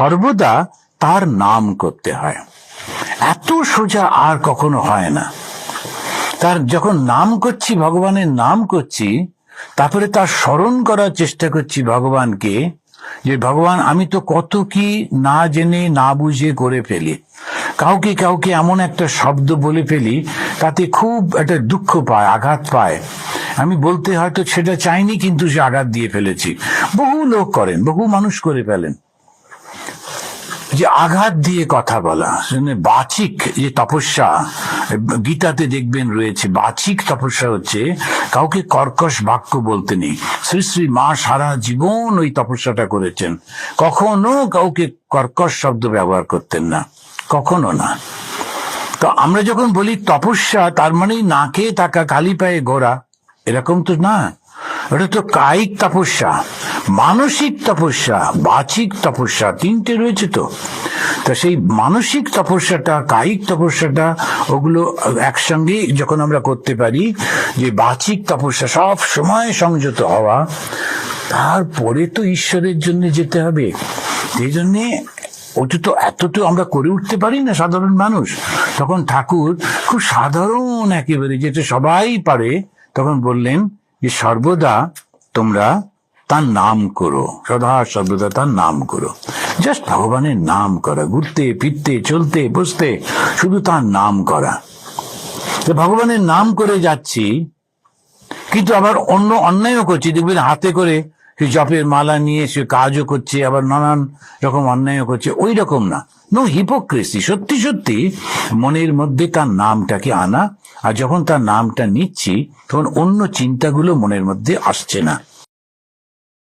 সর্বদা তার নাম করতে হয়। এত সোজা আর কখনো হয় না। তার যখন নাম করছি, ভগবানের নাম করছি, তারপরে তার স্মরণ করার চেষ্টা করছি ভগবানকে যে, ভগবান, আমি তো কত কি না জেনে, না বুঝে করে ফেলি। কাউকে কাউকে এমন একটা শব্দ বলে ফেলি, তাতে খুব একটা দুঃখ পায়, আঘাত পায়। আমি বলতে হয়তো সেটা চাইনি, কিন্তু সে আঘাত দিয়ে ফেলেছি। বহু লোক করেন, বহু মানুষ করে ফেলেন। যে আঘাত দিয়ে কথা বলা বাচিক যে তপস্যা, গীতাতে দেখবেন রয়েছে, বাচিক তপস্যা হচ্ছে কাউকে কর্কশ বাক্য বলতে নেই। শ্রী শ্রী মা সারা জীবন ওই তপস্যাটা করেছেন। কখনো কাউকে কর্কশ শব্দ ব্যবহার করতেন না। কখনো না। তো আমরা যখন বলি তপস্যা, তার মানেই নাকে তাকা কালি পায়ে গোড়া এরকম তো না। ওটা তো কায়িক তপস্যা। মানসিক তপস্যা, বাচিক তপস্যা তিনটে রয়েছে তো। তা সেই মানসিক তপস্যাটা, কায়িক তপস্যাটা, ওগুলো একসঙ্গে যখন আমরা করতে পারি, যে বাচিক তপস্যা সব সময় সংযত হওয়া, তারপরে তো ঈশ্বরের জন্য যেতে হবে। সেই জন্যে ওটা তো এত তো আমরা করে উঠতে পারি না সাধারণ মানুষ। তখন ঠাকুর খুব সাধারণ একেবারে, যেটা সবাই পারে, তখন বললেন যে সর্বদা তোমরা তার নাম করো। সদা সর্বদা তার নাম করো। জাস্ট ভগবানের নাম করা, ঘুরতে, ফিরতে, চলতে, বসতে, শুধু তার নাম করা। ভগবানের নাম করে যাচ্ছি, কিন্তু আবার অন্য অন্যায়ও করছি। দেখবেন হাতে করে সে জপের মালা নিয়ে সে কাজও করছে, আবার নানান রকম অন্যায়ও করছে। ওই রকম না। নো হিপোক্রেসি সত্যি সত্যি মনের মধ্যে তার নামটাকে আনা, আর যখন তার নামটা নিচ্ছি, তখন অন্য চিন্তাগুলো মনের মধ্যে আসছে না।